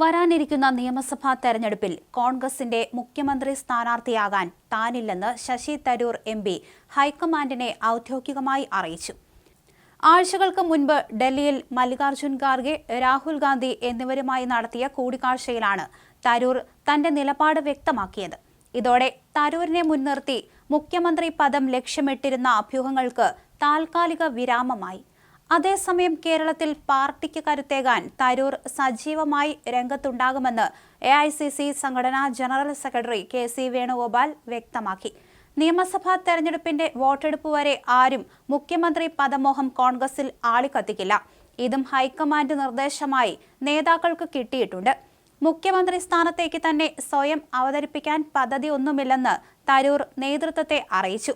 വരാനിരിക്കുന്ന നിയമസഭാ തെരഞ്ഞെടുപ്പിൽ കോൺഗ്രസിന്റെ മുഖ്യമന്ത്രി സ്ഥാനാർത്ഥിയാകാൻ താനില്ലെന്ന് ശശി തരൂർ എം പി ഹൈക്കമാൻഡിനെ ഔദ്യോഗികമായി അറിയിച്ചു. ആഴ്ചകൾക്ക് മുൻപ് ഡൽഹിയിൽ മല്ലികാർജുൻ ഖാർഗെ രാഹുൽ ഗാന്ധി എന്നിവരുമായി നടത്തിയ കൂടിക്കാഴ്ചയിലാണ് തരൂർ തന്റെ നിലപാട് വ്യക്തമാക്കിയത്. ഇതോടെ തരൂരിനെ മുൻനിർത്തി മുഖ്യമന്ത്രി പദം ലക്ഷ്യമിട്ടിരുന്ന അഭ്യൂഹങ്ങൾക്ക് താൽക്കാലിക വിരാമമായി. അതേസമയം കേരളത്തിൽ പാർട്ടിക്ക് കരുത്തേകാൻ തരൂർ സജീവമായി രംഗത്തുണ്ടാകുമെന്ന് എ ഐ സി സി സംഘടനാ general secretary K C Venugopal വ്യക്തമാക്കി. നിയമസഭാ തെരഞ്ഞെടുപ്പിന്റെ വോട്ടെടുപ്പ് വരെ ആരും മുഖ്യമന്ത്രി പദമോഹം കോൺഗ്രസിൽ ആളിക്കത്തിക്കില്ല. ഇതും ഹൈക്കമാൻഡ് നിർദ്ദേശമായി നേതാക്കൾക്ക് കിട്ടിയിട്ടുണ്ട്. മുഖ്യമന്ത്രി സ്ഥാനത്തേക്ക് തന്നെ സ്വയം അവതരിപ്പിക്കാൻ പദ്ധതി ഒന്നുമില്ലെന്ന് തരൂർ നേതൃത്വത്തെ അറിയിച്ചു.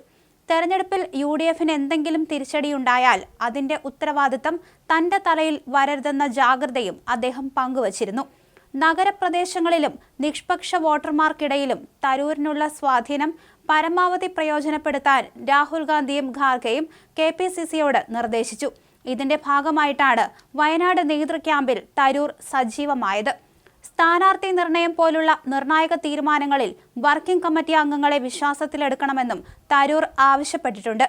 തെരഞ്ഞെടുപ്പിൽ യു ഡി എഫിന് എന്തെങ്കിലും തിരിച്ചടിയുണ്ടായാൽ അതിന്റെ ഉത്തരവാദിത്തം തന്റെ തലയിൽ വരരുതെന്ന ജാഗ്രതയും അദ്ദേഹം പങ്കുവച്ചിരുന്നു. നഗരപ്രദേശങ്ങളിലും നിഷ്പക്ഷ വോട്ടർമാർക്കിടയിലും തരൂരിനുള്ള സ്വാധീനം പരമാവധി പ്രയോജനപ്പെടുത്താൻ രാഹുൽ ഗാന്ധിയും ഖാർഗെയും കെ പി സി സിയോട് നിർദ്ദേശിച്ചു. ഇതിന്റെ ഭാഗമായിട്ടാണ് വയനാട് നേതൃക്യാമ്പിൽ തരൂർ സജീവമായത്. സ്ഥാനാർത്ഥി നിർണയം പോലുള്ള നിർണായക തീരുമാനങ്ങളിൽ വർക്കിംഗ് കമ്മിറ്റി അംഗങ്ങളെ വിശ്വാസത്തിലെടുക്കണമെന്നും തരൂർ ആവശ്യപ്പെട്ടിട്ടുണ്ട്.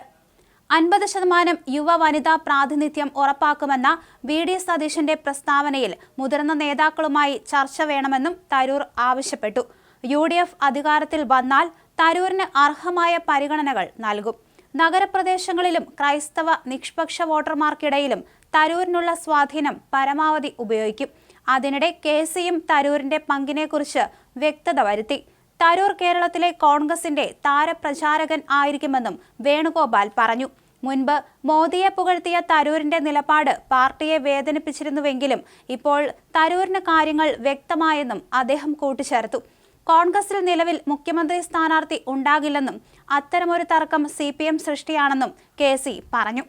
അൻപത് ശതമാനം യുവ വനിതാ പ്രാതിനിധ്യം ഉറപ്പാക്കുമെന്ന വി ഡി സതീശന്റെ പ്രസ്താവനയിൽ മുതിർന്ന നേതാക്കളുമായി ചർച്ച വേണമെന്നും തരൂർ ആവശ്യപ്പെട്ടു. യു ഡി എഫ് അധികാരത്തിൽ വന്നാൽ തരൂരിന് അർഹമായ പരിഗണനകൾ നൽകും. നഗരപ്രദേശങ്ങളിലും ക്രൈസ്തവ നിഷ്പക്ഷ വോട്ടർമാർക്കിടയിലും തരൂരിനുള്ള സ്വാധീനം പരമാവധി ഉപയോഗിക്കും. അതിനിടെ കെ സിയും തരൂരിന്റെ പങ്കിനെക്കുറിച്ച് വ്യക്തത വരുത്തി. തരൂർ കേരളത്തിലെ കോൺഗ്രസിന്റെ താരപ്രചാരകൻ ആയിരിക്കുമെന്നും വേണുഗോപാൽ പറഞ്ഞു. മുൻപ് മോദിയെ പുകഴ്ത്തിയ തരൂരിന്റെ നിലപാട് പാർട്ടിയെ വേദനിപ്പിച്ചിരുന്നുവെങ്കിലും ഇപ്പോൾ തരൂരിന് കാര്യങ്ങൾ വ്യക്തമായെന്നും അദ്ദേഹം കൂട്ടിച്ചേർത്തു. കോൺഗ്രസിൽ നിലവിൽ മുഖ്യമന്ത്രി സ്ഥാനാർത്ഥി ഉണ്ടാകില്ലെന്നും അത്തരമൊരു തർക്കം സി പി എം സൃഷ്ടിയാണെന്നും കെ സി പറഞ്ഞു.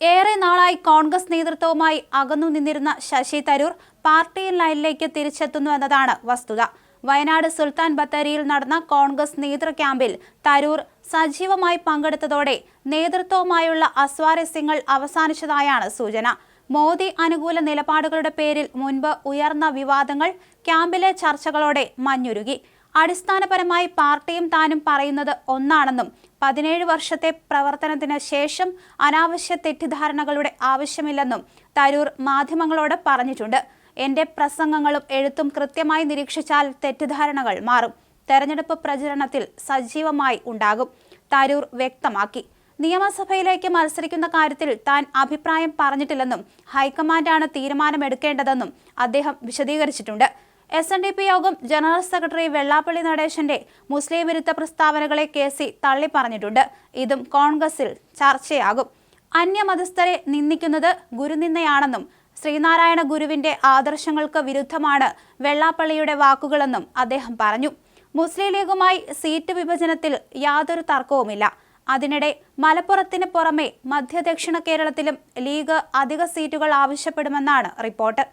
ഏറെ നാളായി കോൺഗ്രസ് നേതൃത്വവുമായി അകന്നു നിന്നിരുന്ന ശശി തരൂർ പാർട്ടി ലൈനിലേക്ക് തിരിച്ചെത്തുന്നു എന്നതാണ് വസ്തുത. വയനാട് സുൽത്താൻ ബത്തേരിയിൽ നടന്ന കോൺഗ്രസ് നേതൃ ക്യാമ്പിൽ തരൂർ സജീവമായി പങ്കെടുത്തതോടെ നേതൃത്വവുമായുള്ള അസ്വാരസ്യങ്ങൾ അവസാനിച്ചതായാണ് സൂചന. മോദി അനുകൂല നിലപാടുകളുടെ പേരിൽ മുൻപ് ഉയർന്ന വിവാദങ്ങൾ ക്യാമ്പിലെ ചർച്ചകളോടെ മഞ്ഞുരുകി. അടിസ്ഥാനപരമായി പാർട്ടിയും താനും പറയുന്നത് ഒന്നാണെന്നും പതിനേഴ് വർഷത്തെ പ്രവർത്തനത്തിന് ശേഷം അനാവശ്യ തെറ്റിദ്ധാരണകളുടെ ആവശ്യമില്ലെന്നും തരൂർ മാധ്യമങ്ങളോട് പറഞ്ഞിട്ടുണ്ട്. എന്റെ പ്രസംഗങ്ങളും എഴുത്തും കൃത്യമായി നിരീക്ഷിച്ചാൽ തെറ്റിദ്ധാരണകൾ മാറും. തെരഞ്ഞെടുപ്പ് പ്രചരണത്തിൽ സജീവമായി ഉണ്ടാകും തരൂർ വ്യക്തമാക്കി. നിയമസഭയിലേക്ക് മത്സരിക്കുന്ന കാര്യത്തിൽ താൻ അഭിപ്രായം പറഞ്ഞിട്ടില്ലെന്നും ഹൈക്കമാൻഡാണ് തീരുമാനമെടുക്കേണ്ടതെന്നും അദ്ദേഹം വിശദീകരിച്ചിട്ടുണ്ട്. S N D P Yogam general secretary Vellappally നടേശന്റെ മുസ്ലിം വിരുദ്ധ പ്രസ്താവനകളെ കെ സി തള്ളിപ്പറഞ്ഞിട്ടുണ്ട്. ഇതും കോൺഗ്രസിൽ ചർച്ചയാകും. അന്യമതസ്ഥരെ നിന്ദിക്കുന്നത് ഗുരുനിന്ദയാണെന്നും ശ്രീനാരായണ ഗുരുവിന്റെ ആദർശങ്ങൾക്ക് വിരുദ്ധമാണ് വെള്ളാപ്പള്ളിയുടെ വാക്കുകളെന്നും അദ്ദേഹം പറഞ്ഞു. മുസ്ലിം ലീഗുമായി സീറ്റ് വിഭജനത്തിൽ യാതൊരു തർക്കവുമില്ല. അതിനിടെ മലപ്പുറത്തിന് പുറമെ മധ്യദക്ഷിണ കേരളത്തിലും ലീഗ് അധിക സീറ്റുകൾ ആവശ്യപ്പെടുമെന്നാണ് റിപ്പോർട്ട്.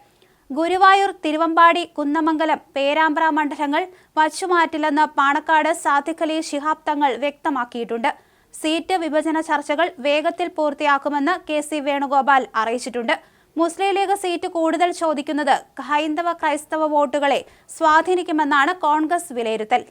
ഗുരുവായൂർ തിരുവമ്പാടി കുന്നമംഗലം പേരാമ്പ്ര മണ്ഡലങ്ങൾ വച്ചുമാറ്റില്ലെന്ന് പാണക്കാട് സാദിഖലി ശിഹാബ് തങ്ങൾ വ്യക്തമാക്കിയിട്ടുണ്ട്. സീറ്റ് വിഭജന ചർച്ചകൾ വേഗത്തിൽ പൂർത്തിയാക്കുമെന്ന് കെ സി വേണുഗോപാൽ അറിയിച്ചിട്ടുണ്ട്. മുസ്ലിം ലീഗ് സീറ്റ് കൂടുതൽ ചോദിക്കുന്നത് ഹൈന്ദവ ക്രൈസ്തവ വോട്ടുകളെ സ്വാധീനിക്കുമെന്നാണ് കോൺഗ്രസ് വിലയിരുത്തൽ.